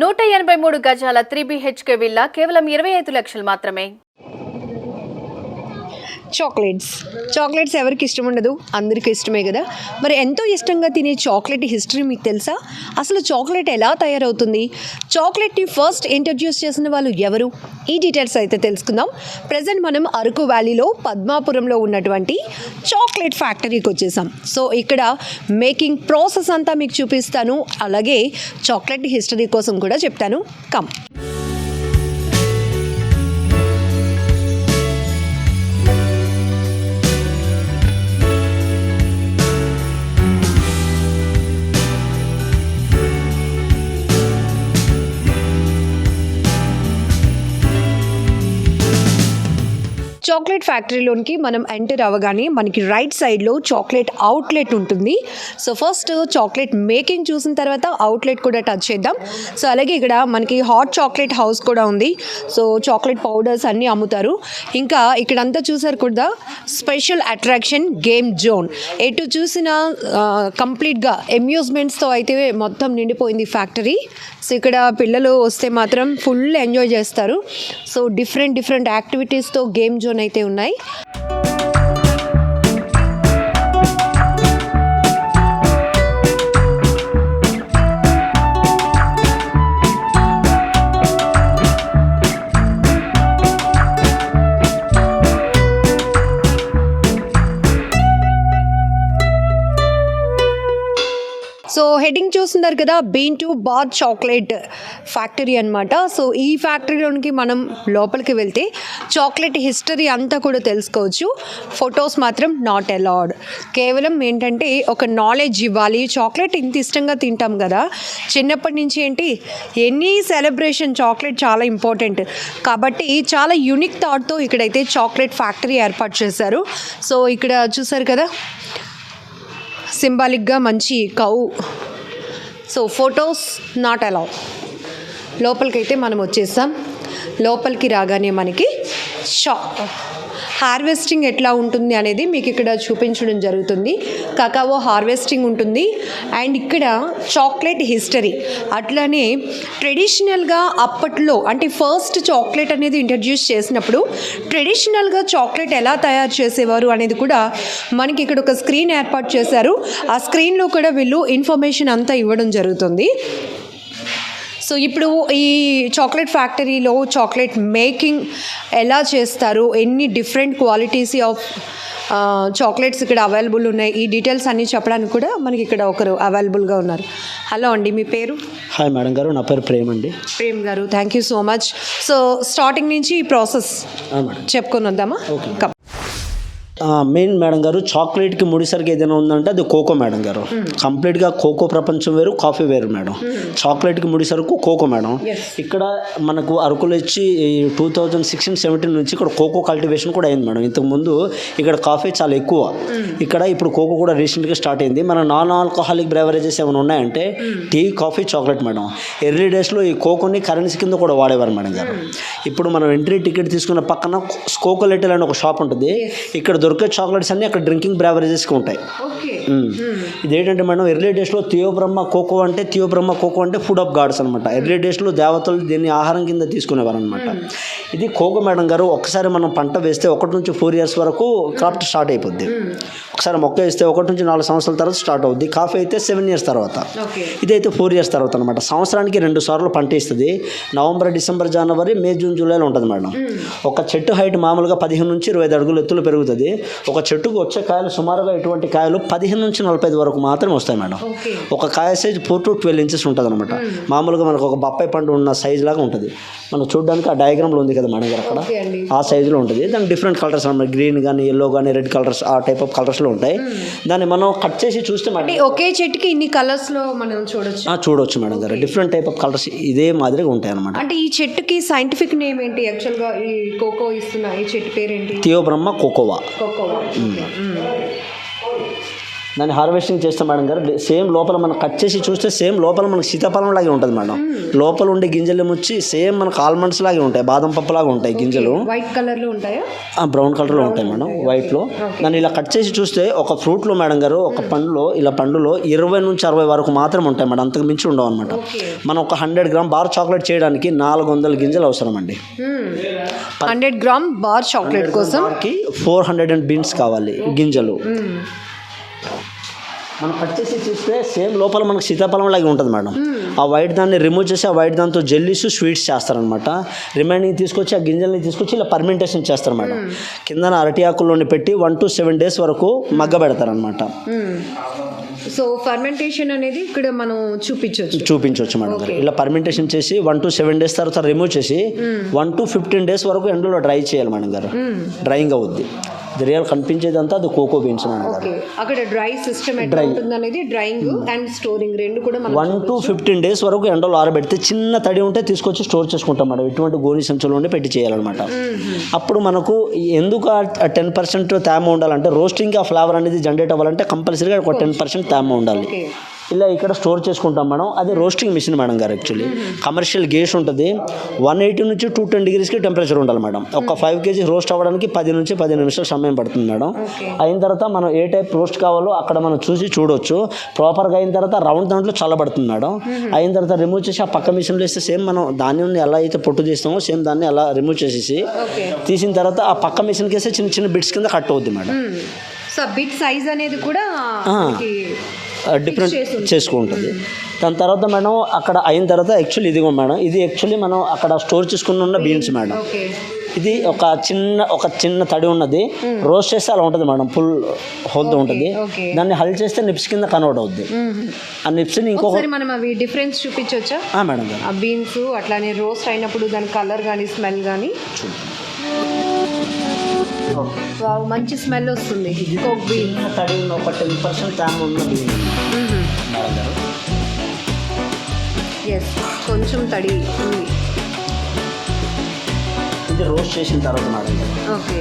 నూట ఎనభై మూడు గజాల త్రీ బిహెచ్కే విల్లా కేవలం ఇరవై ఐదు లక్షలు మాత్రమే. చాక్లెట్స్ చాక్లెట్స్ ఎవరికి ఇష్టం ఉండదు? అందరికీ ఇష్టమే కదా. మరి ఎంతో ఇష్టంగా తినే చాక్లెట్ హిస్టరీ మీకు తెలుసా? అసలు చాక్లెట్ ఎలా తయారవుతుంది? చాక్లెట్ని ఫస్ట్ ఇంట్రడ్యూస్ చేసిన వాళ్ళు ఎవరు? ఈ డీటెయిల్స్ అయితే తెలుసుకుందాం. ప్రజెంట్ మనం అరకు వ్యాలీలో పద్మాపురంలో ఉన్నటువంటి చాక్లెట్ ఫ్యాక్టరీకి వచ్చేసాం. సో ఇక్కడ మేకింగ్ ప్రాసెస్ అంతా మీకు చూపిస్తాను. అలాగే చాక్లెట్ హిస్టరీ కోసం కూడా చెప్తాను. కమ్ చాక్లెట్ ఫ్యాక్టరీలోనికి మనం ఎంటర్ అవ్వగానే మనకి రైట్ సైడ్లో చాక్లెట్ అవుట్లెట్ ఉంటుంది. సో ఫస్ట్ చాక్లెట్ మేకింగ్ చూసిన తర్వాత అవుట్లెట్ కూడా టచ్ చేద్దాం. సో అలాగే ఇక్కడ మనకి హాట్ చాక్లెట్ హౌస్ కూడా ఉంది. సో చాక్లెట్ పౌడర్స్ అన్నీ అమ్ముతారు. ఇంకా ఇక్కడంతా చూసారు కూడా స్పెషల్ అట్రాక్షన్ గేమ్ జోన్ ఎటు చూసినా కంప్లీట్గా అమ్యూజ్మెంట్స్తో అయితే మొత్తం నిండిపోయింది ఫ్యాక్టరీ సో ఇక్కడ పిల్లలు వస్తే మాత్రం ఫుల్ ఎంజాయ్ చేస్తారు. సో డిఫరెంట్ డిఫరెంట్ యాక్టివిటీస్తో గేమ్ జోన్ అయితే ఉన్నాయి. చూస్తున్నారు కదా bean to bar chocolate factory అనమాట సో ఈ ఫ్యాక్టరీలోనికి మనం లోపలికి వెళ్తే చాక్లెట్ హిస్టరీ అంతా కూడా తెలుసుకోవచ్చు. ఫొటోస్ మాత్రం నాట్ అలౌడ్ కేవలం ఏంటంటే ఒక నాలెడ్జ్ ఇవ్వాలి. చాక్లెట్ ఇంత ఇష్టంగా తింటాం కదా. చిన్నప్పటి నుంచి ఏంటి ఎనీ సెలబ్రేషన్ చాక్లెట్ చాలా ఇంపార్టెంట్ కాబట్టి చాలా యూనిక్ థాట్తో ఇక్కడైతే చాక్లెట్ ఫ్యాక్టరీ ఏర్పాటు చేశారు. సో ఇక్కడ చూసారు కదా సింబాలిక్గా మంచి cow so photos not allow లోపలికైతే మనం వచ్చేసాం. లోపలికి రాగానే మనకి షా హార్వెస్టింగ్ ఎట్లా ఉంటుంది అనేది మీకు ఇక్కడ చూపించడం జరుగుతుంది. కకావో హార్వెస్టింగ్ ఉంటుంది. అండ్ ఇక్కడ చాక్లెట్ హిస్టరీ. అట్లానే ట్రెడిషనల్గా అప్పట్లో అంటే ఫస్ట్ చాక్లెట్ అనేది ఇంట్రడ్యూస్ చేసినప్పుడు ట్రెడిషనల్గా చాక్లెట్ ఎలా తయారు చేసేవారు అనేది కూడా మనకి ఇక్కడ ఒక స్క్రీన్ ఏర్పాటు చేశారు. ఆ స్క్రీన్లో కూడా వీళ్ళు ఇన్ఫర్మేషన్ అంతా ఇవ్వడం జరుగుతుంది. సో ఇప్పుడు ఈ చాక్లెట్ ఫ్యాక్టరీలో చాక్లెట్ మేకింగ్ ఎలా చేస్తారు? ఎన్ని డిఫరెంట్ క్వాలిటీస్ ఆఫ్ చాక్లెట్స్ ఇక్కడ అవైలబుల్ ఉన్నాయి? ఈ డీటెయిల్స్ అన్నీ చెప్పడానికి కూడా మనకి ఇక్కడ ఒకరు అవైలబుల్గా ఉన్నారు. హలో అండి మీ పేరు? హాయ్ మేడం గారు నా పేరు ప్రేమ్ అండి. Prem garu thank you so much so starting నుంచి ఈ ప్రాసెస్ చెప్పుకొని వద్దామా? మెయిన్ మేడం గారు చాక్లెట్కి ముడిసరికి ఏదైనా ఉందంటే అది కోకో మేడం గారు. కంప్లీట్గా కోకో ప్రపంచం వేరు కాఫీ వేరు మేడం. చాక్లెట్కి ముడిసరుకు కోకో మేడం. ఇక్కడ మనకు అరకులు ఇచ్చి టూ థౌజండ్ సిక్స్టీన్ సెవెంటీన్ నుంచి ఇక్కడ కోకో కల్టివేషన్ కూడా అయింది మేడం. ఇంతకుముందు ఇక్కడ కాఫీ చాలా ఎక్కువ. ఇక్కడ ఇప్పుడు కోకో కూడా రీసెంట్గా స్టార్ట్ అయింది. మన నాన్ ఆల్కహాలిక్ బ్రెవరేజెస్ ఏమైనా ఉన్నాయంటే tea coffee chocolate madam. Early డేస్లో ఈ కోకోని కరెన్సీ కింద కూడా వాడేవారు మేడం గారు. ఇప్పుడు మనం ఎంట్రీ టికెట్ తీసుకున్న పక్కన కోకో లెటల్ అని ఒక షాప్ ఉంటుంది. ఇక్కడ దొరికే చాక్లెట్స్ అన్నీ అక్కడ డ్రింకింగ్ బ్రెవరేజెస్కి ఉంటాయి. ఇదేంటంటే మేడం ఎర్లీ డేస్లో థియోబ్రహ్మ కోకో అంటే థియోబ్రహ్మ కోకో అంటే ఫుడ్ ఆఫ్ గాడ్స్ అనమాట ఎర్లీ డేస్లో దేవతలు దీన్ని ఆహారం కింద తీసుకునేవారు అనమాట ఇది కోకో మేడం గారు ఒక్కసారి మనం పంట వేస్తే ఒకటి నుంచి ఫోర్ ఇయర్స్ వరకు క్రాఫ్ట్ స్టార్ట్ అయిపోద్ది. ఒకసారి మొక్క వేస్తే ఒకటి నుంచి నాలుగు సంవత్సరాల తర్వాత స్టార్ట్ అవుద్ది. కాఫీ అయితే సెవెన్ ఇయర్స్ తర్వాత. ఇదైతే ఫోర్ ఇయర్స్ తర్వాత అనమాట సంవత్సరానికి రెండు సార్లు పంట ఇస్తుంది నవంబర్ డిసెంబర్ జనవరి మే జూన్ జూలైలో ఉంటుంది మేడం. ఒక చెట్టు హైట్ మామూలుగా పదిహేను నుంచి ఇరవై ఐదు అడుగులు ఎత్తులు పెరుగుతుంది. ఒక చెట్టుకు వచ్చే కాయలు సుమారుగా ఇటువంటి కాయలు పదిహేను నుంచి నలభై ఐదు వరకు మాత్రమే వస్తాయి మేడం. ఒక కాయ size four to twelve inches ఉంటుంది అనమాట మామూలుగా మనకు ఒక బొప్పాయి పండు ఉన్న సైజ్ లాగా ఉంటుంది. మనం చూడడానికి ఆ డయాగ్రామ్లో ఉంది కదా మేడం గారు అక్కడ ఆ సైజులో ఉంటుంది. దానికి డిఫరెంట్ కలర్స్ అనమాట గ్రీన్ కానీ ఎల్లో కానీ రెడ్ కలర్స్ ఆ టైప్ ఆఫ్ కలర్స్లో ఉంటాయి. దాన్ని మనం కట్ చేసి చూస్తే మేడం ఒకే చెట్టుకి ఇన్ని కలర్స్లో మనం చూడొచ్చు. చూడవచ్చు మేడం గారు. డిఫరెంట్ టైప్ ఆఫ్ కలర్స్ ఇదే మాదిరిగా ఉంటాయి అనమాట అంటే ఈ చెట్టుకి సైంటిఫిక్ నేమ్ ఏంటి? యాక్చువల్గా ఈ కోకో ఇస్తున్న ఈ చెట్టు పేరేంటి? Theobroma cacao. కోకోవా దాన్ని హార్వెస్టింగ్ చేస్తాం మేడం గారు. సేమ్ లోపల మనం కట్ చేసి చూస్తే సేమ్ లోపల మనకు సీతాఫలం లాగే ఉంటుంది మేడం. లోపల ఉండే గింజలు వచ్చి సేమ్ మనకు ఆల్మండ్స్ లాగే ఉంటాయి. బాదం పప్పు లాగా ఉంటాయి గింజలు. వైట్ కలర్లో ఉంటాయా? బ్రౌన్ కలర్లో ఉంటాయి మేడం వైట్లో దాన్ని ఇలా కట్ చేసి చూస్తే ఒక ఫ్రూట్లో మేడం గారు ఒక పండులో ఇలా పండులో ఇరవై నుంచి అరవై వరకు మాత్రం ఉంటాయి మేడం. అంతకు మించి ఉండవు అనమాట మనం ఒక హండ్రెడ్ గ్రామ్ బార్ చాక్లెట్ చేయడానికి నాలుగు వందల గింజలు అవసరం అండి. హండ్రెడ్ గ్రామ్ బార్ చాక్లెట్ కోసం? ఫోర్ హండ్రెడ్ అండ్ బీన్స్ కావాలి గింజలు. మనం కట్ చేసి చూస్తే సేమ్ లోపల మనకు సీతాఫలం లాగే ఉంటుంది మేడం. ఆ వైట్ దాన్ని రిమూవ్ చేసి ఆ వైట్ దాంతో జెల్లీస్ స్వీట్స్ చేస్తారనమాట రిమైనింగ్ తీసుకొచ్చి ఆ గింజల్ని తీసుకొచ్చి ఇలా పర్మెంటేషన్ చేస్తారు మేడం. కిందన అరటి ఆకుల్లోని పెట్టి వన్ టు సెవెన్ డేస్ వరకు మగ్గ పెడతారనమాట సో ఫర్మెంటేషన్ అనేది ఇక్కడ మనం చూపించవచ్చు చూపించవచ్చు మేడం గారు. ఇలా పర్మెంటేషన్ చేసి వన్ టు సెవెన్ డేస్ తర్వాత రిమూవ్ చేసి వన్ టు ఫిఫ్టీన్ డేస్ వరకు ఎండలో డ్రై చేయాలి మేడం గారు. డ్రైయింగ్ అవుద్ది. రియల్ కనిపించేదంతా అది కోకో బీన్స్ అక్కడ డ్రై సిస్టమ్ ఉంటుంది అనేది డ్రైయింగ్ అండ్ స్టోరింగ్ రెండు కూడా వన్ టు ఫిఫ్టీన్ డేస్ వరకు ఎండలో ఆరబెడితే చిన్న తడి ఉంటే తీసుకొచ్చి స్టోర్ చేసుకుంటాం మేడం. ఇటువంటి గోని సంచులు ఉండి పెట్టి చేయాలన్నమాట. అప్పుడు మనకు ఎందుకు టెన్ పర్సెంట్ తేమ ఉండాలంటే రోస్టింగ్ ఆ ఫ్లేవర్ అనేది జనరేట్ అవ్వాలంటే కంపల్సరీగా ఒక టెన్ పర్సెంట్ తేమ ఉండాలి. ఇలా ఇక్కడ స్టోర్ చేసుకుంటాం మేడం అది రోస్టింగ్ మిషన్ మేడం గారు యాక్చువల్లీ కమర్షియల్ గేస్ ఉంటుంది. వన్ ఎయిటీ నుంచి టూ టెన్ డిగ్రీస్కి టెంపరేచర్ ఉండాలి మేడం ఒక ఫైవ్ కేజీ రోస్ట్ అవ్వడానికి పది నుంచి పది నిమిషాలు సమయం పడుతుంది మేడం అయిన తర్వాత మనం ఏ టైప్ రోస్ట్ కావాలో అక్కడ మనం చూసి చూడొచ్చు. ప్రాపర్గా అయిన తర్వాత రౌండ్ దాంట్లో చల్లబడుతుంది మేడం అయిన తర్వాత రిమూవ్ చేసి ఆ పక్క మిషన్లో వేస్తే సేమ్ మనం ధాన్యం ఎలా అయితే పొట్టు తీస్తామో సేమ్ దాన్ని అలా రిమూవ్ చేసేసి తీసిన తర్వాత ఆ పక్క మిషన్కి వేస్తే చిన్న చిన్న బిట్స్ కింద కట్ అవుద్ది మేడం సో బిట్ సైజ్ అనేది కూడా డిఫరెంట్ చేసుకుంటుంది. దాని తర్వాత మేడం అక్కడ అయిన తర్వాత యాక్చువల్లీ ఇదిగో మేడం ఇది యాక్చువల్లీ మనం అక్కడ స్టోర్ చేసుకుని ఉన్న బీన్స్ మేడం. ఓకే ఇది ఒక చిన్న ఒక చిన్న తడి ఉన్నది. రోస్ట్ చేస్తే అలా ఉంటుంది మేడం ఫుల్ హోల్తో ఉంటుంది. దాన్ని హల్ చేస్తే నిప్స్ కింద కన్వర్ట్ అవుద్ది. ఆ నిప్స్ని ఇంకొక మనం అవి డిఫరెన్స్ చూపించవచ్చా ఆ, మేడం ఆ బీన్స్ అట్లానే రోస్ట్ అయినప్పుడు దాని కలర్ కానీ స్మెల్ కానీ వావ్, మంచి స్మెల్ వస్తుంది. కోక్ చిన్న తడి ఉన్న ఒక టెన్ పర్సెంట్ తేమ ఉన్న బీన్ మేడం గారు ఎస్ కొంచెం తడి ఉంది. ఇది రోస్ట్ చేసిన తర్వాత మేడం ఓకే.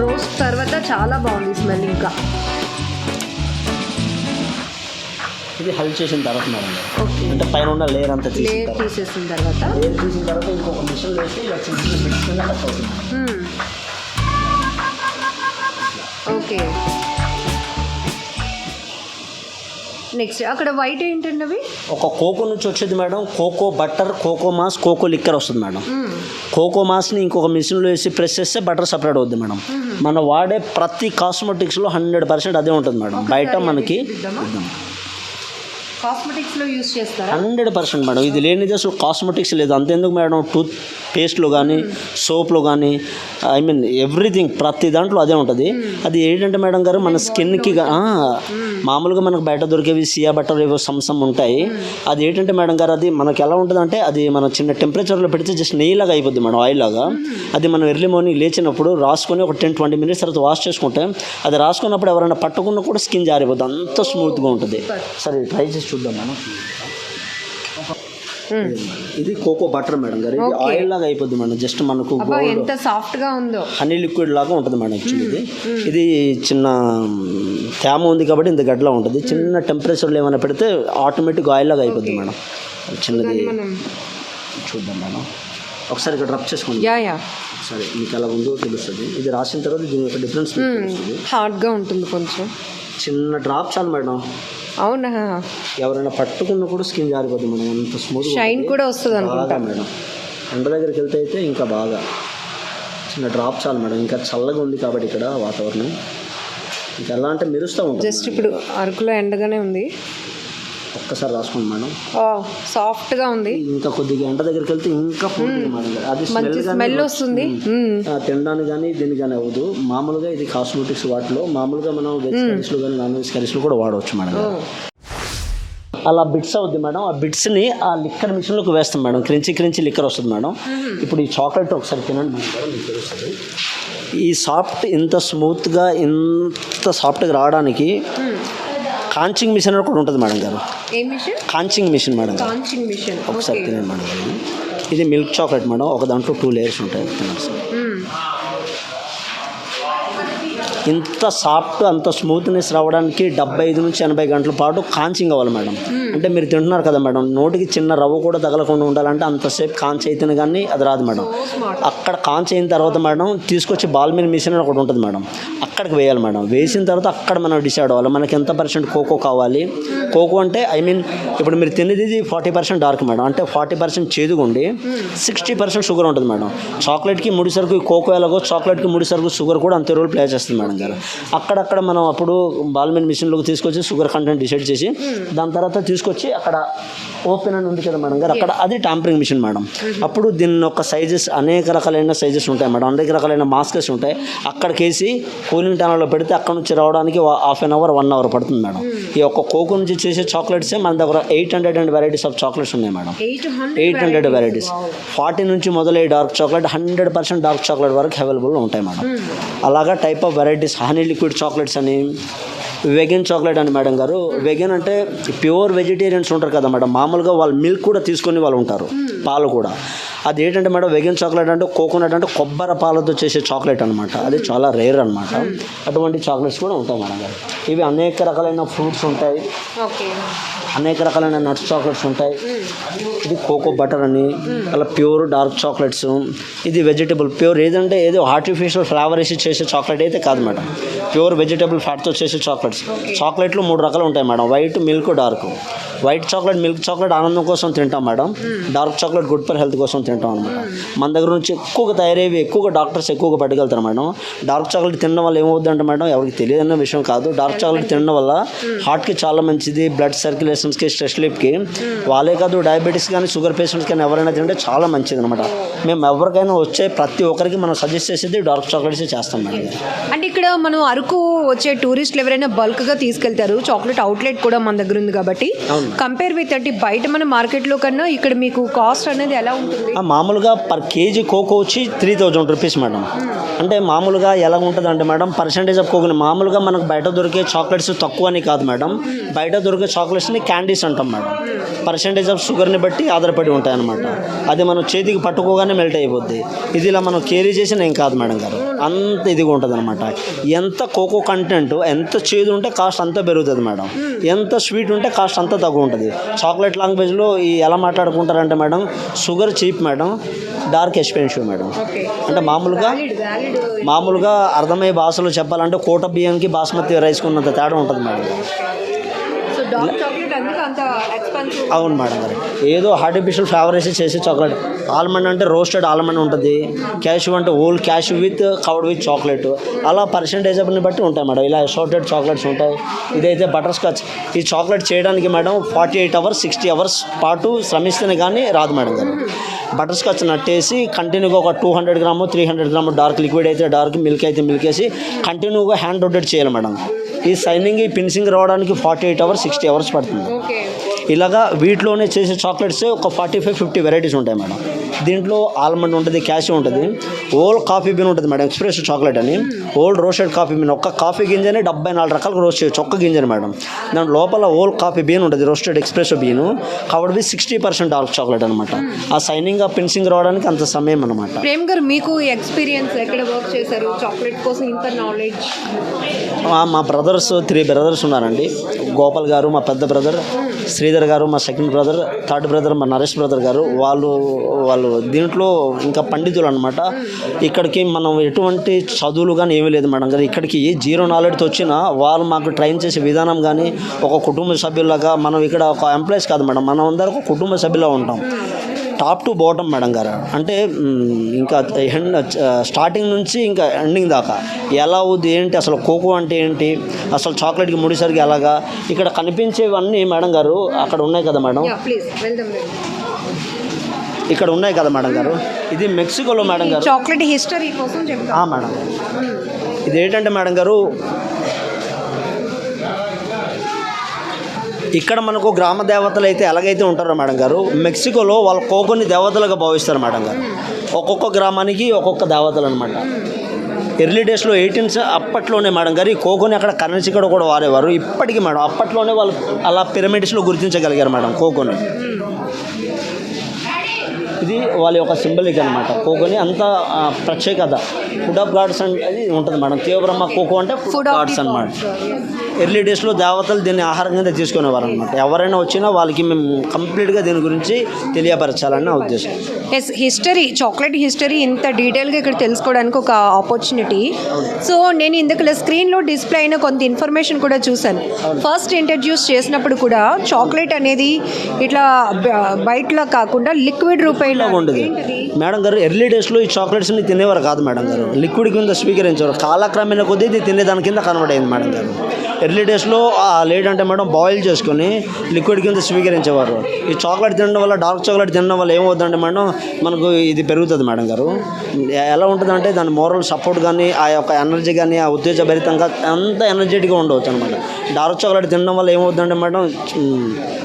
రోస్ట్ తర్వాత చాలా బాగుంది స్మెల్ ఇంకా. ఇది హల్ చేసిన తర్వాత మేడం అంటే పైన ఉన్న లేయర్ అంతా లేయర్ తీసేసిన తర్వాత? లేయర్ తీసిన తర్వాత ఇంకొక మిషన్ వేసి ఇలా చిన్న చిన్న బిట్స్ కింద కట్ అవుతుంది. మ్మ్. ఓకే. నెక్స్ట్ అక్కడ వైట్ ఏంటండి అవి? ఒక కోకో నుంచి వచ్చేది madam cocoa butter cocoa mass cocoa liquor వస్తుంది మేడం. కోకో మాస్ని ఇంకొక మిషన్లో వేసి ప్రెస్ చేస్తే బటర్ సపరేట్ అవుద్ది మేడం. మనం వాడే ప్రతి కాస్మెటిక్స్లో హండ్రెడ్ పర్సెంట్ అదే ఉంటుంది మేడం. బయట మనకి కాస్మెటిక్స్లో యూస్ చేస్తారా? Hundred percent madam. ఇది లేనిది అసలు కాస్మెటిక్స్ లేదు. అంతెందుకు మేడం? టూత్ పేస్ట్లో కానీ సోప్లో కానీ ఐ మీన్ ఎవ్రీథింగ్ ప్రతి దాంట్లో అదే ఉంటుంది. అది ఏంటంటే మేడం గారు మన స్కిన్కి మామూలుగా మనకు బయట దొరికేవి సియా బట్టర్ ఏవో సంసం ఉంటాయి. అది ఏంటంటే మేడం గారు అది మనకి ఎలా ఉంటుంది అంటే అది మన చిన్న టెంపరేచర్లో పెడితే జస్ట్ నెయ్యిలాగా అయిపోద్ది మేడం ఆయిల్ లాగా. అది మనం ఎర్లీ మార్నింగ్ లేచినప్పుడు రాసుకొని ఒక టెన్ ట్వంటీ మినిట్స్ తర్వాత వాష్ చేసుకుంటే అది రాసుకున్నప్పుడు ఎవరైనా పట్టుకున్నా కూడా స్కిన్ జారిపోద్ది. అంత స్మూత్గా ఉంటుంది. సరే ట్రై చేసి చూద్దాం మేడం ఇది కోకో బటర్ మేడం గారు. ఇది ఆయిల్ లాగా అయిపోద్ది మేడం. జస్ట్ మనకు ఎంత సాఫ్ట్గా ఉందో. హనీ లిక్విడ్ లాగా ఉంటుంది మేడం యాక్చువల్లీ ఇది. ఇది చిన్న తేమ ఉంది కాబట్టి ఇంత గడ్డలా ఉంటుంది. చిన్న టెంపరేచర్లో ఏమైనా పెడితే ఆటోమేటిక్ ఆయిల్ లాగా అయిపోద్ది మేడం. చిన్నది మనం చూద్దాం మేడం. ఒకసారి ఇక్కడ రబ్ చేసుకోండి. Yeah yeah. సరే మీకు ఎలా ఉందో తెలుస్తుంది. ఇది రాసిన తర్వాత దీని యొక్క డిఫరెన్స్ మీకు తెలుస్తుంది. హార్డ్గా ఉంటుంది కొంచెం. చిన్న డ్రాప్ చాలు మేడం. అవునా? ఎవరైనా పట్టుకున్న కూడా స్కిన్ జారిపోద్ది మేడం. అంత స్మూత్ షైన్ కూడా వస్తుంది అనుకుంటా. మేడం. ఎండ దగ్గరికి వెళ్తే అయితే ఇంకా బాగా. చిన్న డ్రాప్ చాలు మేడం. ఇంకా చల్లగా ఉంది కాబట్టి ఇక్కడ వాతావరణం. ఇంకా ఎలా అంటే మెరుస్తూ ఉంటుంది జస్ట్ ఇప్పుడు అరకులో ఎండగానే ఉంది. ఒక్కసారి రాసుకోండి మేడం. సాఫ్ట్గా ఉంది. ఇంకా కొద్దిగా ఎండ దగ్గరికి వెళ్తే ఇంకా అది స్మెల్ మంచి స్మెల్ వస్తుంది. తినడానికి కానీ దీనికి కానీ అవ్వదు. మామూలుగా ఇది కాస్మెటిక్స్ వాటిలో మామూలుగా మనం వెజ్ కర్రీస్లో కానీ నాన్ వెజ్ కర్రీస్లో కూడా వాడవచ్చు మేడం. అలా బిట్స్ అవుద్ది మేడం. ఆ బిట్స్ని ఆ లిక్కర్ మిషన్లోకి వేస్తాం మేడం. క్రించి క్రించి లిక్కర్ వస్తుంది మేడం. ఇప్పుడు ఈ చాక్లెట్ ఒకసారి తినండి మేడం. ఈ సాఫ్ట్ ఇంత స్మూత్గా ఇంత సాఫ్ట్గా రావడానికి కాంచింగ్ మిషన్ అని కూడా ఉంటుంది మేడం గారు. ఏ machine? Conching machine madam conching machine ఒకసారి తినండి మేడం ఇది మిల్క్ చాక్లెట్ మేడం. ఒక దాంట్లో టూ లేయర్స్ ఉంటాయి. తినండి సార్ ఇంత సాఫ్ట్ అంత స్మూత్నెస్ రావడానికి డెబ్బై ఐదు నుంచి ఎనభై గంటల పాటు కాంచింగ్ అవ్వాలి మేడం. అంటే మీరు తింటున్నారు కదా మేడం నోటికి చిన్న రవ్వ కూడా తగలకుండా ఉండాలంటే అంతసేపు కాంచి అయితేనే కానీ అది రాదు మేడం. అక్కడ కాంచి అయిన తర్వాత మేడం తీసుకొచ్చి బాల్ మీద మిషన్ అని ఒకటి ఉంటుంది మేడం. అక్కడికి వేయాలి మేడం. వేసిన తర్వాత అక్కడ మనం డిసైడ్ అవ్వాలి. మనకి ఎంత పర్సెంట్ కోకో కావాలి? కోకో అంటే ఐ మీన్ ఇప్పుడు మీరు తినేది ఫార్టీ పర్సెంట్ డార్క్ మేడం. అంటే ఫార్టీ పర్సెంట్ చేదుగుండి సిక్స్టీ పర్సెంట్ షుగర్ ఉంటుంది మేడం. చాక్లెట్కి ముడి సరుకు కోకో ఎలాగో చాక్లెట్కి ముడి సరుకు షుగర్ కూడా అంతే రోల్ ప్లే చేస్తుంది మేడం. గారు అక్కడక్కడ మనం అప్పుడు బాల్మెన్ మిషన్లోకి తీసుకొచ్చి షుగర్ కంటెంట్ డిసైడ్ చేసి దాని తర్వాత తీసుకొచ్చి అక్కడ ఓపెన్ అని ఉంది కదా మేడం గారు అక్కడ అది టాంపరింగ్ మిషన్ మేడం. అప్పుడు దీని యొక్క సైజెస్ అనేక రకాలైన సైజెస్ ఉంటాయి మేడం. అనేక రకాలైన మాస్కర్స్ ఉంటాయి. అక్కడికి వేసి కూలింగ్ టనల్లో పెడితే అక్కడ నుంచి రావడానికి half an hour one hour పడుతుంది మేడం. ఈ యొక్క కోకో నుంచి చేసే చాక్లెట్సే మన దగ్గర eight hundred and varieties of chocolates ఉన్నాయి madam. Eight hundred varieties? Forty నుంచి మొదలై dark chocolate hundred percent dark chocolate వరకు అవైలబుల్లో ఉంటాయి మేడం. అలాగా type of varieties honey liquid chocolates అని వెగన్ చాక్లెట్ అని మేడం గారు. వెగన్ అంటే ప్యూర్ వెజిటేరియన్స్ ఉంటారు కదా మేడం మామూలుగా వాళ్ళు మిల్క్ కూడా తీసుకొని వాళ్ళు ఉంటారు పాలు కూడా. అది ఏంటంటే మేడం వెగన్ చాక్లెట్ అంటే కోకోనట్ అంటే కొబ్బరి పాలతో చేసే చాక్లెట్ అనమాట అది చాలా రేర్ అనమాట అటువంటి చాక్లెట్స్ కూడా ఉంటాయి మేడం గారు. ఇవి అనేక రకాలైన ఫ్రూట్స్ ఉంటాయి. అనేక రకాలైన నట్స్ చాక్లెట్స్ ఉంటాయి. ఇది కోకో బటర్ అని అలా ప్యూర్ డార్క్ చాక్లెట్స్ ఇది వెజిటబుల్ ప్యూర్ ఏదంటే ఏదో ఆర్టిఫిషియల్ ఫ్లేవర్ వేసి చేసే చాక్లెట్ అయితే కాదు మేడం. ప్యూర్ వెజిటబుల్ ఫ్యాట్తో చేసే చాక్లెట్స్. చాక్లెట్లు మూడు రకాలు ఉంటాయి madam. White milk dark. White chocolate milk chocolate ఆనందం కోసం తింటాం madam. Dark chocolate good for health కోసం తింటాం అనమాట మన దగ్గర నుంచి ఎక్కువగా తయారయ్యేవి ఎక్కువగా డాక్టర్స్ ఎక్కువగా పట్టుకెళ్తారు మేడం. డార్క్ చాక్లెట్ తినడం వల్ల ఏమవుద్ది అంటే మేడం ఎవరికి తెలియదన్న విషయం కాదు. డార్క్ చాక్లెట్ తినడం వల్ల హార్ట్కి చాలా మంచిది బ్లడ్ సర్క్యులేషన్స్కి స్ట్రెస్ లిప్కి వాళ్ళే కాదు డయాబెటీస్ కానీ షుగర్ పేషెంట్స్ కానీ ఎవరైనా తింటే చాలా మంచిది అనమాట మేము ఎవరికైనా వచ్చే ప్రతి ఒక్కరికి మనం సజెస్ట్ చేసేది డార్క్ చాక్లెట్స్ చేస్తాం మేడం. అంటే ఇక్కడ మనం అరకు వచ్చే టూరిస్టులు ఎవరైనా బల్క్గా తీసుకెళ్తారు. చాక్లెట్ అవుట్లెట్ కూడా మన దగ్గర ఉంది కాబట్టి. కంపేర్ విత్ అంటే బయట మన మార్కెట్లో కన్నా ఇక్కడ మీకు కాస్ట్ అనేది ఎలా ఉంటుంది? ఆ, మామూలుగా పర్ కేజీ కోకో వచ్చి త్రీ థౌజండ్ రూపీస్ మేడం అంటే మామూలుగా ఎలా ఉంటుంది అంటే మేడం పర్సంటేజ్ ఆఫ్ కోకోని మామూలుగా మనకు బయట దొరికే చాక్లెట్స్ తక్కువ అని కాదు మేడం బయట దొరికే చాక్లెట్స్ని క్యాండీస్ అంటాం మేడం పర్సంటేజ్ ఆఫ్ షుగర్ని బట్టి ఆధారపడి ఉంటాయి అనమాట అది మనం చేతికి పట్టుకోగానే మెల్ట్ అయిపోద్ది. ఇది ఇలా మనం కేరీ చేసిన ఏం కాదు మేడం గారు. అంత ఇదిగా ఉంటుంది అనమాట ఎంత కోకో కంటెంట్ ఎంత చేదు ఉంటే కాస్ట్ అంత పెరుగుతుంది మేడం. ఎంత స్వీట్ ఉంటే కాస్ట్ అంత తక్కువ ఉంటుంది. చాక్లెట్ లాంగ్వేజ్లో ఈ ఎలా మాట్లాడుకుంటారంటే madam sugar cheap madam dark expensive madam. అంటే మామూలుగా మామూలుగా అర్థమయ్యే భాషలో చెప్పాలంటే కోట బియ్యంకి బాస్మతి రైస్కి ఉన్నంత తేడా ఉంటుంది మేడం. అవును మేడం గారు. ఏదో ఆర్టిఫిషియల్ ఫ్లేవర్ వేసి చేసే చాక్లెట్ ఆల్మండ్ అంటే రోస్టెడ్ ఆల్మండ్ ఉంటుంది. క్యాషు అంటే whole cashew with covered with chocolate అలా పర్సంటేజ్ని బట్టి ఉంటాయి మేడం. ఇలా షార్టెడ్ చాక్లెట్స్ ఉంటాయి. ఇదైతే బటర్ స్కాచ్ ఈ చాక్లెట్ చేయడానికి madam forty eight hours sixty hours పాటు శ్రమిస్తేనే కానీ రాదు మేడం గారు. బటర్ స్కాచ్ నట్టేసి కంటిన్యూగా ఒక two hundred gram three hundred gram dark liquid అయితే డార్క్ మిల్క్ అయితే మిల్క్ వేసి కంటిన్యూగా హ్యాండ్ రొటేట్ చేయాలి మేడం. ఈ సైనింగ్ ఈ పిన్సింగ్ రావడానికి forty eight hours sixty hours పడుతుంది ఇలాగా వీటిలోనే చేసే చాక్లెట్స్ ఒక ఫార్టీ ఫైవ్ ఫిఫ్టీ వెరైటీస్ ఉంటాయి మేడం. దీంట్లో ఆల్మండ్ ఉంటుంది క్యాషియో ఉంటుంది. ఓల్డ్ కాఫీ బీన్ ఉంటుంది మేడం ఎక్స్ప్రెస్ చాక్లెట్ అని. ఓల్డ్ రోస్టెడ్ కాఫీ బీన్ ఒక్క కాఫీ గింజని డెబ్బై నాలుగు రకాలుగా రోస్ట్ చేయొచ్చు ఒక్క గింజని మేడం. దాని లోపల ఓల్డ్ కాఫీ బీన్ ఉంటుంది roasted express bean with sixty percent dark chocolate అనమాట ఆ సైనింగ్ ఆ పిన్సింగ్ రావడానికి అంత సమయం అనమాట ప్రేమ్ గారు మీకు ఎక్స్పీరియన్స్ ఎక్కడ వర్క్ చేశారు? చాక్లెట్ కోసం ఇంత నాలెడ్జ్ మా బ్రదర్స్ త్రీ బ్రదర్స్ ఉన్నారండి. గోపాల్ గారు మా పెద్ద బ్రదర్. శ్రీధర్ గారు మా సెకండ్ బ్రదర్ థర్డ్ బ్రదర్ మా నరేష్ బ్రదర్ గారు వాళ్ళు వాళ్ళు దీంట్లో ఇంకా పండితులు అనమాట ఇక్కడికి మనం ఎటువంటి చదువులు కానీ ఏమీ లేదు మేడం గారు. ఇక్కడికి జీరో నాలెడ్జ్ వచ్చిన వాళ్ళు మాకు ట్రైన్ చేసే విధానం కానీ ఒక కుటుంబ సభ్యులాగా మనం ఇక్కడ ఒక ఎంప్లాయీస్ కాదు మేడం. మనం అందరూ ఒక కుటుంబ సభ్యులా ఉంటాం. టాప్ టు బాటమ్ మేడం గారు. అంటే ఇంకా ఎండ్ స్టార్టింగ్ నుంచి ఇంకా ఎండింగ్ దాకా. ఎలా అవుద్ది ఏంటి? అసలు కోకో అంటే ఏంటి? అసలు చాక్లెట్కి ముడిసరికి ఎలాగా? ఇక్కడ కనిపించేవన్నీ మేడం గారు అక్కడ ఉన్నాయి కదా మేడం? ఇక్కడ ఉన్నాయి కదా మేడం గారు? ఇది మెక్సికోలో మేడం గారు. చాక్లెట్ హిస్టరీ కోసం మేడం. ఇది ఏంటంటే మేడం గారు ఇక్కడ మనకు గ్రామ దేవతలు అయితే ఎలాగైతే ఉంటారో మేడం గారు మెక్సికోలో వాళ్ళ కోకోని దేవతలుగా భావిస్తారు మేడం గారు. ఒక్కొక్క గ్రామానికి ఒక్కొక్క దేవతలు అనమాట ఎర్లీ డేస్లో ఎయిటీన్స్ అప్పట్లోనే మేడం గారు ఈ కోకోని అక్కడ కరెన్సీ కూడా కూడా వాడేవారు. ఇప్పటికీ మేడం అప్పట్లోనే వాళ్ళు అలా పిరమిడ్స్లో గుర్తించగలిగారు మేడం కోకోని ఇది వాళ్ళ యొక్క సింబలిక్ అనమాట కోకోని అంత ప్రత్యేకత. ఫుడ్ ఆఫ్ గాడ్స్ అనేది ఉంటుంది మేడం. తీవ్రమ్మ కోకో అంటే ఫుడ్ ఆఫ్ గాడ్స్ అనమాట ఎర్లీ డేస్లో దేవతలు దీన్ని ఆహారం కింద తీసుకునేవారు అనమాట ఎవరైనా వచ్చినా వాళ్ళకి మేము కంప్లీట్గా దీని గురించి తెలియపరచాలని నా ఉద్దేశం. ఎస్ హిస్టరీ చాక్లెట్ హిస్టరీ ఇంత డీటెయిల్గా ఇక్కడ తెలుసుకోవడానికి ఒక ఆపర్చునిటీ సో నేను ఇందుకు స్క్రీన్లో డిస్ప్లే అయిన కొంత ఇన్ఫర్మేషన్ కూడా చూశాను. ఫస్ట్ ఇంట్రడ్యూస్ చేసినప్పుడు కూడా చాక్లెట్ అనేది ఇట్లా బయటలో కాకుండా లిక్విడ్ రూపాయలో ఉండేది. మేడం గారు ఎర్లీ డేస్లో ఈ చాక్లెట్స్ని తినేవారు కాదు మేడం గారు. లిక్విడ్ కింద స్వీకరించేవారు. కాలక్రమేణా కొద్దీ ఇది తినేదాని కింద కన్వర్ట్ అయింది మేడం గారు. ఎర్లీ డేస్లో లేట్ అంటే మేడం బాయిల్ చేసుకొని లిక్విడ్ కింద స్వీకరించేవారు. ఈ చాక్లెట్ తినడం వల్ల డార్క్ చాక్లెట్ తినడం వల్ల ఏమవుతుందంటే మేడం మనకు ఇది పెరుగుతుంది మేడం గారు. ఎలా ఉంటుందంటే దాని మోరల్ సపోర్ట్ కానీ ఆ యొక్క ఎనర్జీ కానీ ఆ ఉత్తేజభరితంగా అంత ఎనర్జెటిక్గా ఉండవచ్చు అనమాట డార్క్ చాక్లెట్ తినడం వల్ల ఏమవుతుందంటే మేడం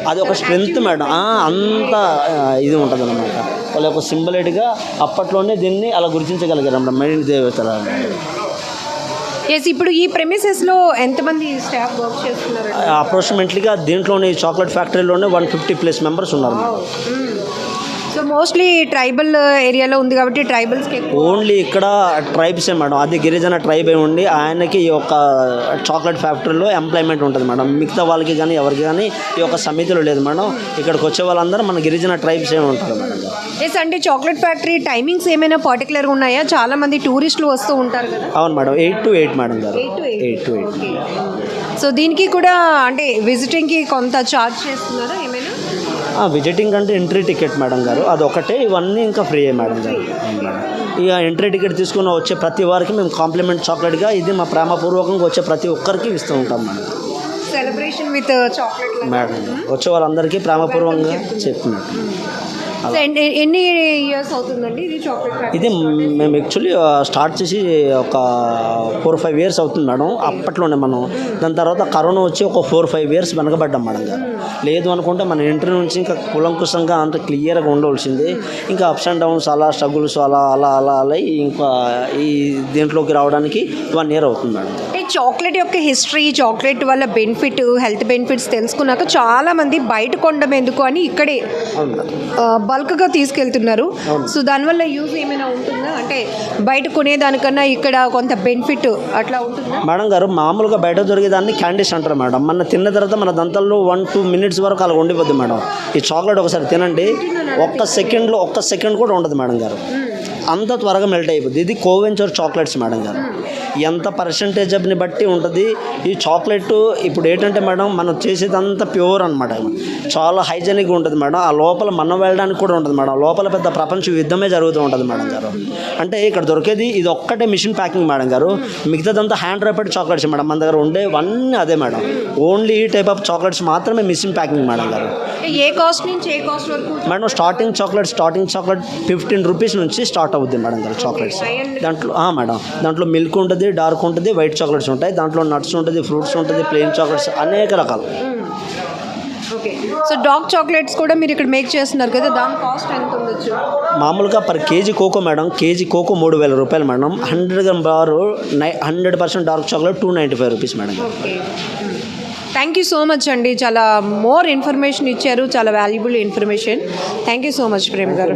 అది ఒక స్ట్రెంగ్త్ మేడం. అంత ఇది ఉంటుంది అనమాట వాళ్ళ యొక్క సింబలేట్గా అప్పట్లోనే దీన్ని అలా గుర్తించగలిగారు అన్నమాట మైండ్ దేవతల. ఎస్ ఇప్పుడు ఈ ప్రెమిసెస్లో ఎంతమంది స్టాఫ్ వర్క్ చేస్తున్నారు అప్రాక్సిమేట్లీగా దీంట్లోనే చాక్లెట్ ఫ్యాక్టరీలోనే వన్ ఫిఫ్టీ ప్లస్ మెంబర్స్ ఉన్నారు. సో మోస్ట్లీ ట్రైబల్ ఏరియాలో ఉంది కాబట్టి ట్రైబల్స్కి ఎక్కువ ఓన్లీ ఇక్కడ ట్రైబ్సే మేడం అది గిరిజన ట్రైబ్ ఏ ఉండి ఆయనకి ఈ యొక్క చాక్లెట్ ఫ్యాక్టరీలో ఎంప్లాయ్మెంట్ ఉంటుంది మేడం మిగతా వాళ్ళకి కానీ ఎవరికి కానీ ఈ యొక్క సమితిలో లేదు మేడం ఇక్కడికి వచ్చే వాళ్ళందరూ మన గిరిజన ట్రైబ్స్ ఏ ఉంటారు మేడం ఎస్ అంటే చాక్లెట్ ఫ్యాక్టరీ టైమింగ్స్ ఏమైనా పర్టికులర్గా ఉన్నాయా? చాలా మంది టూరిస్టులు వస్తూ ఉంటారు కదా. అవును madam eight to eight madam గారు. ఎయిట్ టు ఎయిట్ సో దీనికి కూడా అంటే విజిటింగ్కి కొంత చార్జ్ చేస్తున్నారా? విజిటింగ్ అంటే ఎంట్రీ టికెట్ మేడం గారు. అది ఒకటే ఇవన్నీ ఇంకా ఫ్రీ మేడం గారు. ఇక ఎంట్రీ టికెట్ తీసుకుని వచ్చే ప్రతి వారికి మేము కాంప్లిమెంట్ చాక్లెట్గా ఇది మా ప్రేమపూర్వకంగా వచ్చే ప్రతి ఒక్కరికి ఇస్తూ ఉంటాం madam. Celebration with chocolate madam వచ్చే వాళ్ళందరికీ ప్రేమపూర్వకంగా చెప్తున్నట్టు సో ఎన్ని ఇయర్స్ అవుతుందండి ఇది చాక్లెట్ ఇది మేము యాక్చువల్లీ స్టార్ట్ చేసి ఒక ఫోర్ ఫైవ్ ఇయర్స్ అవుతుంది మేడం. అప్పట్లోనే మనం దాని తర్వాత కరోనా వచ్చి ఒక ఫోర్ ఫైవ్ ఇయర్స్ వెనకబడ్డాం మేడం గారు లేదు అనుకుంటే మన ఎంట్రీ నుంచి ఇంకా కులంకుశంగా అంత క్లియర్గా ఉండవలసింది. ఇంకా అప్స్ అండ్ డౌన్స్ అలా స్ట్రగుల్స్ అలా అలా అలా అలా ఇంకా ఈ దీంట్లోకి రావడానికి వన్ ఇయర్ అవుతుంది మేడం చాక్లెట్ యొక్క హిస్టరీ చాక్లెట్ వల్ల బెనిఫిట్ హెల్త్ బెనిఫిట్స్ తెలుసుకున్నాక చాలా మంది బయట కొండం ఎందుకు అని ఇక్కడే మేడం బల్క్గా తీసుకెళ్తున్నారు. సో దానివల్ల యూజ్ ఏమైనా ఉంటుందా? అంటే బయట కొనేదానికన్నా ఇక్కడ కొంత బెనిఫిట్ అట్లా ఉంటుందా? మేడం గారు మామూలుగా బయట దొరికేదాన్ని క్యాండీస్ అంటారు మేడం. మన తిన్న తర్వాత మన దంతాల్లో వన్ టూ మినిట్స్ వరకు అలా ఉండిపోద్ది మేడం. ఈ చాక్లెట్ ఒకసారి తినండి. ఒక్క సెకండ్లో ఒక్క సెకండ్ కూడా ఉండదు మేడం గారు. అంత త్వరగా మెల్ట్ అయిపోద్ది. ఇది కోవెంచర్ చాక్లెట్స్ మేడం గారు. ఎంత పర్సంటేజ్ని బట్టి ఉంటుంది? ఈ చాక్లెట్ ఇప్పుడు ఏంటంటే మేడం మనం చేసేదంతా ప్యూర్ అనమాట చాలా హైజెనిక్గా ఉంటుంది మేడం ఆ లోపల మనం వెళ్ళడానికి కూడా ఉంటుంది మేడం లోపల పెద్ద ప్రపంచ యుద్ధమే జరుగుతూ ఉంటుంది మేడం గారు. అంటే ఇక్కడ దొరికేది ఇది ఒక్కటే మిషన్ ప్యాకింగ్ మేడం గారు. మిగతాదంతా హ్యాండ్ రేపెడ్ చాక్లెట్స్ మేడం మన దగ్గర ఉండేవన్నీ అదే మేడం ఓన్లీ ఈ టైప్ ఆఫ్ చాక్లెట్స్ మాత్రమే మిషన్ ప్యాకింగ్ మేడం గారు. ఏ కాస్ట్ నుంచి ఏ కాస్ట్ వరకు? Madam starting chocolate starting chocolate fifteen rupees నుంచి స్టార్ట్ అవుద్ది మేడం గారు చాక్లెట్స్ దాంట్లో మేడం దాంట్లో మిల్క్ ఉంటుంది డార్క్ ఉంటుంది వైట్ చాక్లెట్స్ ఉంటాయి దాంట్లో నట్స్ ఉంటుంది ఫ్రూట్స్ ఉంటుంది ప్లెయిన్ చాక్లెట్స్ అనేక రకాలు. ఓకే సో డార్క్ చాక్లెట్స్ కూడా మీరు ఇక్కడ మేక్ చేస్తున్నారు కదా దాని కాస్ట్ ఎంత ఉండొచ్చు? మామూలుగా per KG cocoa madam KG cocoa మూడు వేల రూపాయలు మేడం. హండ్రెడ్ గ్రామ్ బారు నై hundred percent dark chocolate two ninety five rupees madam thank you so much అండి చాలా మోర్ ఇన్ఫర్మేషన్ ఇచ్చారు. చాలా valuable information thank you so much Prem గారు.